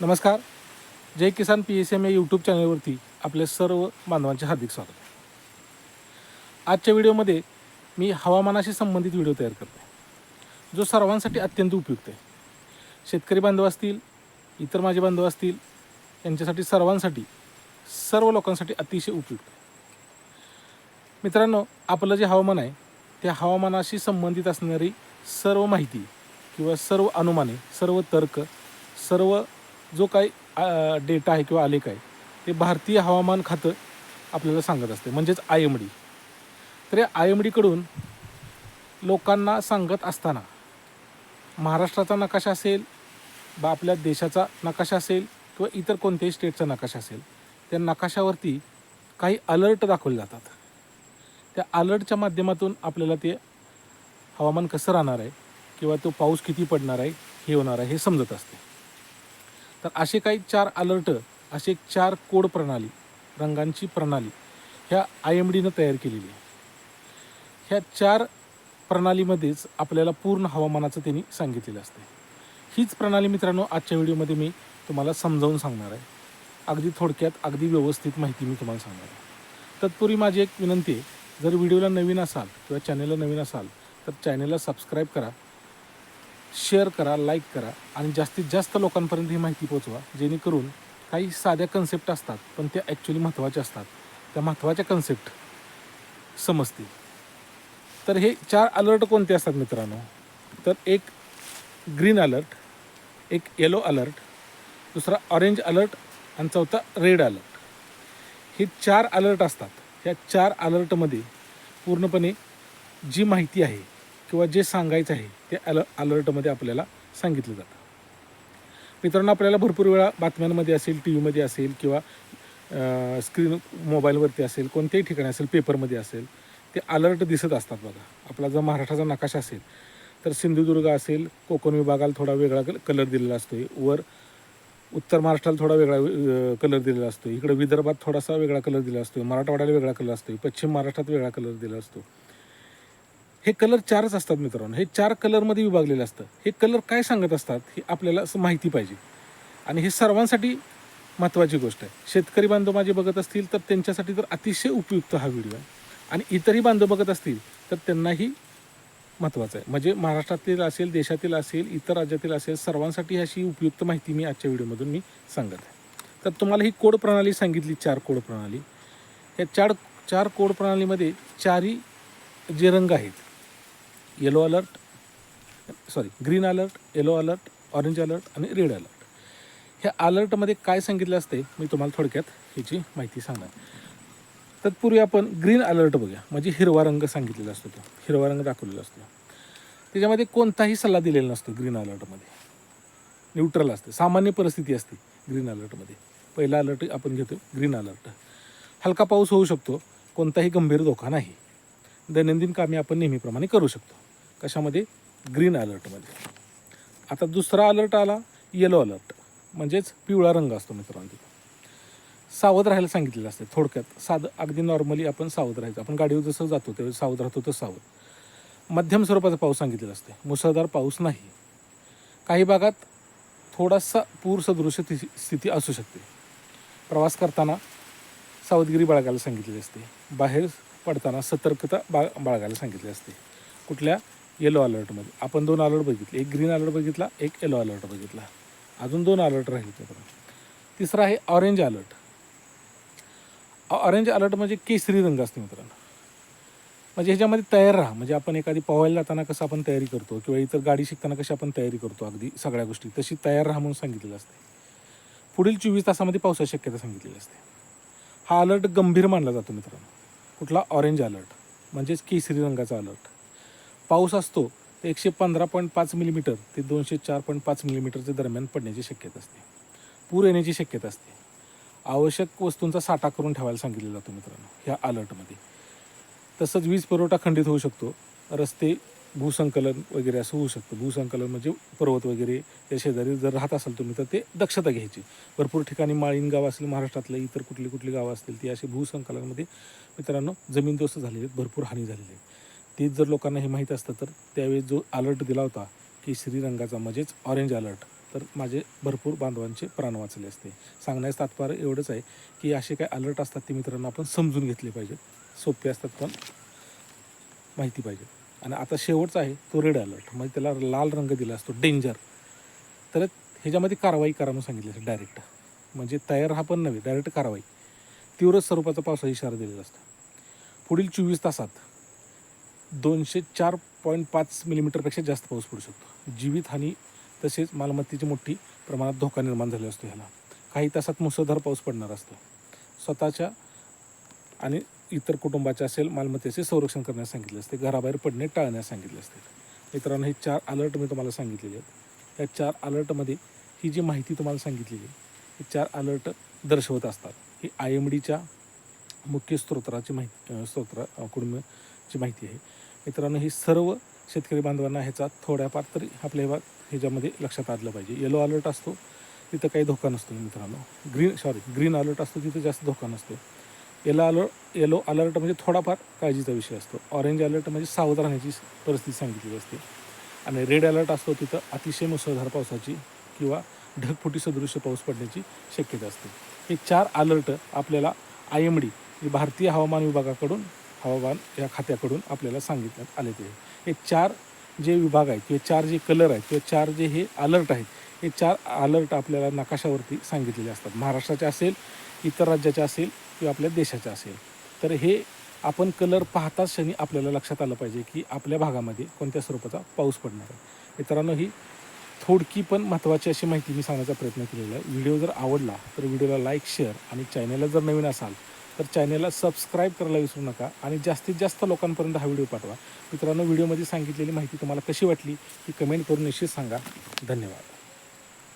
नमस्कार. Jai Kisan P S M या YouTube चॅनलवरती आपल्या सर्व बांधवांचे हार्दिक स्वागत. आजच्या व्हिडिओमध्ये मी हवामानाशी संबंधित व्हिडिओ तयार करतो जो सर्वांसाठी अत्यंत उपयुक्त आहे. शेतकरी बांधव असतील इतर माझे बांधव असतील यांच्यासाठी सर्वांसाठी सर्व लोकांसाठी अतिशय उपयुक्त आहे. मित्रांनो आपलं जे हवामान आहे त्या हवामानाशी संबंधित असणारी सर्व माहिती किंवा सर्व अनुमाने सर्व तर्क सर्व जो काही डेटा आहे किंवा आलेख आहे ते भारतीय हवामान खातं आपल्याला सांगत असते. म्हणजेच आय एम डी. तर या आय एम डीकडून लोकांना सांगत असताना महाराष्ट्राचा नकाशा असेल बा आपल्या देशाचा नकाशा असेल किंवा इतर कोणत्याही स्टेटचा नकाशा असेल त्या नकाशावरती काही अलर्ट दाखवले जातात. त्या अलर्टच्या माध्यमातून आपल्याला ते हवामान कसं राहणार आहे किंवा तो पाऊस किती पडणार आहे हे होणार आहे हे समजत असते. तर असे काही चार अलर्ट असे चार कोड प्रणाली रंगांची प्रणाली ह्या आय एम डीनं तयार केलेली आहे. ह्या चार प्रणालीमध्येच आपल्याला पूर्ण हवामानाचं त्यांनी सांगितलेलं असते हीच प्रणाली मित्रांनो आजच्या व्हिडिओमध्ये मी तुम्हाला समजावून सांगणार आहे. अगदी थोडक्यात अगदी व्यवस्थित माहिती मी तुम्हाला सांगणार आहे. तत्पूर्वी माझी एक विनंती आहे जर व्हिडिओला नवीन असाल किंवा चॅनेलला नवीन असाल तर चॅनेलला सबस्क्राईब करा. शेअर करा लाईक करा आणि जास्तीत जास्त लोकांपर्यंत ही माहिती पोचवा जेणेकरून काही साध्या कन्सेप्ट असतात पण त्या ॲक्च्युली महत्त्वाच्या असतात. त्या महत्त्वाच्या कन्सेप्ट समजतील. तर हे चार अलर्ट कोणते असतात मित्रांनो? तर एक ग्रीन अलर्ट एक येलो अलर्ट दुसरा ऑरेंज अलर्ट आणि चौथा रेड अलर्ट हे चार अलर्ट असतात. ह्या चार अलर्टमध्ये पूर्णपणे जी माहिती आहे किंवा जे सांगायचं आहे ते अल अलर्टमध्ये आपल्याला सांगितलं जातं. मित्रांनो आपल्याला भरपूर वेळा बातम्यांमध्ये असेल टी व्हीमध्ये असेल किंवा स्क्रीन मोबाईलवरती असेल कोणत्याही ठिकाणी असेल पेपरमध्ये असेल ते अलर्ट दिसत असतात बघा. आपला जर महाराष्ट्राचा नकाशा असेल तर सिंधुदुर्ग असेल कोकण विभागाला थोडा वेगळा कलर दिलेला असतो वर उत्तर महाराष्ट्राला थोडा वेगळा कलर दिलेला असतो इकडे विदर्भात थोडासा वेगळा कलर दिला असतो मराठवाड्याला वेगळा कलर असतो पश्चिम महाराष्ट्रात वेगळा कलर दिला असतो. हे कलर चारच असतात मित्रांनो. हे चार कलरमध्ये विभागलेलं असतं. हे कलर काय सांगत असतात हे आपल्याला असं माहिती पाहिजे. आणि हे सर्वांसाठी महत्त्वाची गोष्ट आहे. शेतकरी बांधव माझे बघत असतील तर त्यांच्यासाठी तर अतिशय उपयुक्त हा व्हिडिओ आहे. आणि इतरही बांधव बघत असतील तर त्यांनाही महत्त्वाचं आहे. म्हणजे महाराष्ट्रातील असेल देशातील असेल इतर राज्यातील असेल सर्वांसाठी अशी उपयुक्त माहिती मी आजच्या व्हिडिओमधून मी सांगत आहे. तर तुम्हाला ही कोड प्रणाली सांगितली चार कोड प्रणाली. या चार चार कोड प्रणालीमध्ये चारही जे रंग आहेत yellow alert sorry green alert yellow alert orange alert आणि रेड अलर्ट ह्या अलर्टमध्ये काय सांगितलं असते? मी तुम्हाला थोडक्यात ह्याची माहिती सांगणार. तत्पूर्वी आपण ग्रीन अलर्ट बघूया. म्हणजे हिरवा रंग सांगितलेला असतो तो. हिरवा रंग दाखवलेला असतो. त्याच्यामध्ये कोणताही सल्ला दिलेला नसतो ग्रीन अलर्टमध्ये न्यूट्रल असते. सामान्य परिस्थिती असते ग्रीन अलर्टमध्ये पहिला अलर्ट आपण घेतो ग्रीन अलर्ट हलका पाऊस होऊ शकतो. कोणताही गंभीर धोका नाही. दैनंदिन कामे आपण नेहमीप्रमाणे करू शकतो. कशामध्ये? ग्रीन अलर्टमध्ये. आता दुसरा अलर्ट आला येलो अलर्ट म्हणजेच पिवळा रंग असतो मित्रांनो. तिथं सावध राहायला सांगितलेलं असते थोडक्यात. साधं अगदी नॉर्मली आपण सावध राहायचं. आपण गाडीवर जसं जातो त्यावेळी सावध राहतो तर सावध. मध्यम स्वरूपाचा पाऊस सांगितलेला असते मुसळधार पाऊस नाही. काही भागात थोडासा पूरसदृश्य सदृश स्थिती स्थिती असू शकते. प्रवास करताना सावधगिरी बाळगायला सांगितलेली असते. बाहेर पडताना सतर्कता बाळ बाळगायला सांगितली असते. कुठल्या येलो अलर्टमध्ये आपण दोन अलर्ट बघितले. एक ग्रीन अलर्ट बघितला एक येलो अलर्ट बघितला. अजून दोन अलर्ट राहील त्याप्रमाणे तिसरा आहे ऑरेंज अलर्ट ऑरेंज अलर्ट म्हणजे केसरी रंग असते मित्रांनो. म्हणजे ह्याच्यामध्ये तयार राहा. म्हणजे आपण एखादी पोहायला जाताना कसं आपण तयारी करतो किंवा इतर गाडी शिकताना कशी आपण तयारी करतो अगदी सगळ्या गोष्टी. तशी तयार राहा म्हणून सांगितलेलं असते. पुढील चोवीस तासामध्ये पावसाची शक्यता सांगितलेली असते. हा अलर्ट गंभीर मानला जातो मित्रांनो. कुठला? ऑरेंज अलर्ट म्हणजेच केसरी रंगाचा अलर्ट पाऊस असतो तर एकशे पंधरा पॉईंट पाच मिलीमीटर ते दोनशे चार पॉईंट पाच मिलीमीटरच्या दरम्यान पडण्याची शक्यता असते. पूर येण्याची शक्यता असते. आवश्यक वस्तूंचा साठा करून ठेवायला सांगितलेला जातो मित्रांनो ह्या अलर्टमध्ये तसंच वीज पुरवठा खंडित होऊ शकतो रस्ते भूसंकलन वगैरे असं होऊ शकतं. भूसंकलन म्हणजे पर्वत वगैरे त्या शेजारी जर राहत असाल तुम्ही तर ते दक्षता घ्यायची. भरपूर ठिकाणी माळीन गाव असेल महाराष्ट्रातलं इतर कुठली कुठली गावं असतील ती अशी भूसंकलनमध्ये मित्रांनो जमीनदोस्त झालेले आहेत भरपूर हानी झालेली आहे तेच जर लोकांना हे माहीत असतं तर त्यावेळी जो अलर्ट दिला होता की श्रीरंगाचा म्हणजेच ऑरेंज अलर्ट तर माझे भरपूर बांधवांचे प्राण वाचले असते. सांगण्याचं तात्पर्य एवढंच आहे की असे काय अलर्ट असतात ते मित्रांनो आपण समजून घेतले पाहिजेत सोपे असतात पण माहिती पाहिजे. आणि आता शेवटचा आहे तो रेड अलर्ट म्हणजे त्याला लाल रंग दिला असतो डेंजर तर ह्याच्यामध्ये कारवाई करा म्हणून सांगितली असते डायरेक्ट म्हणजे तयार हा पण नव्हे डायरेक्ट कारवाई. तीव्र स्वरूपाचा पावसाचा इशारा दिलेला असतो. पुढील चोवीस तासात दोनशे चार पॉईंट पाच मिलीमीटरपेक्षा जास्त पाऊस पडू शकतो. जीवितहानी तसेच मालमत्तेची मोठी प्रमाणात धोका निर्माण झाला असतो ह्याला. काही तासात मुसळधार पाऊस पडणार असतो. स्वतःच्या आणि इतर कुटुंबाचे असेल मालमत्तेचे संरक्षण करण्यास सांगितले असते. घराबाहेर पडणे टाळण्यास सांगितले असते. मित्रांनो हे चार अलर्ट मी तुम्हाला सांगितलेले आहेत. या चार अलर्टमध्ये ही जी माहिती तुम्हाला सांगितलेली आहे हे चार अलर्ट दर्शवत असतात. ही आय एम डीच्या मुख्य स्त्रोत्राची माहिती स्त्रोत्राकडून ची माहिती आहे. मित्रांनो ही सर्व शेतकरी बांधवांना ह्याचा थोड्याफार तरी आपल्या ह्याच्यामध्ये लक्षात आणलं पाहिजे. येलो अलर्ट असतो तिथं काही धोका नसतो मित्रांनो. ग्रीन सॉरी ग्रीन अलर्ट असतो तिथं जास्त धोका नसतो. येलो अलर्ट येलो अलर्ट म्हणजे थोडाफार काळजीचा विषय असतो. ऑरेंज अलर्ट म्हणजे सावध राहण्याची परिस्थिती सांगितली असते. आणि रेड अलर्ट असतो तिथं अतिशय मुसळधार पावसाची किंवा ढगफुटी सदृश्य पाऊस पडण्याची शक्यता असते. हे चार अलर्ट आपल्याला आय एम डी भारतीय हवामान विभागाकडून हवामान या खात्याकडून आपल्याला सांगितण्यात आले ते. हे चार जे विभाग आहेत किंवा चार जे कलर आहेत किंवा चार जे हे अलर्ट आहेत हे चार अलर्ट आपल्याला नकाशावरती सांगितलेले असतात. महाराष्ट्राचे असेल इतर राज्याचे असेल किंवा आपल्या देशाचे असेल. तर हे आपण कलर पाहताच क्षणी आपल्याला लक्षात आलं पाहिजे की आपल्या भागामध्ये कोणत्या स्वरूपाचा पाऊस पडणार आहे. मित्रांनो ही थोडकी पण महत्त्वाची अशी माहिती मी सांगण्याचा प्रयत्न केलेला आहे. व्हिडिओ जर आवडला तर व्हिडिओला लाईक शेअर आणि चॅनलला जर नवीन असाल तर चॅनलला सबस्क्राईब करायला विसरू नका आणि जास्तीत जास्त लोकांपर्यंत हा व्हिडिओ पाठवा. मित्रांनो व्हिडिओमध्ये सांगितलेली माहिती तुम्हाला कशी वाटली ही कमेंट करून निश्चित सांगा. धन्यवाद.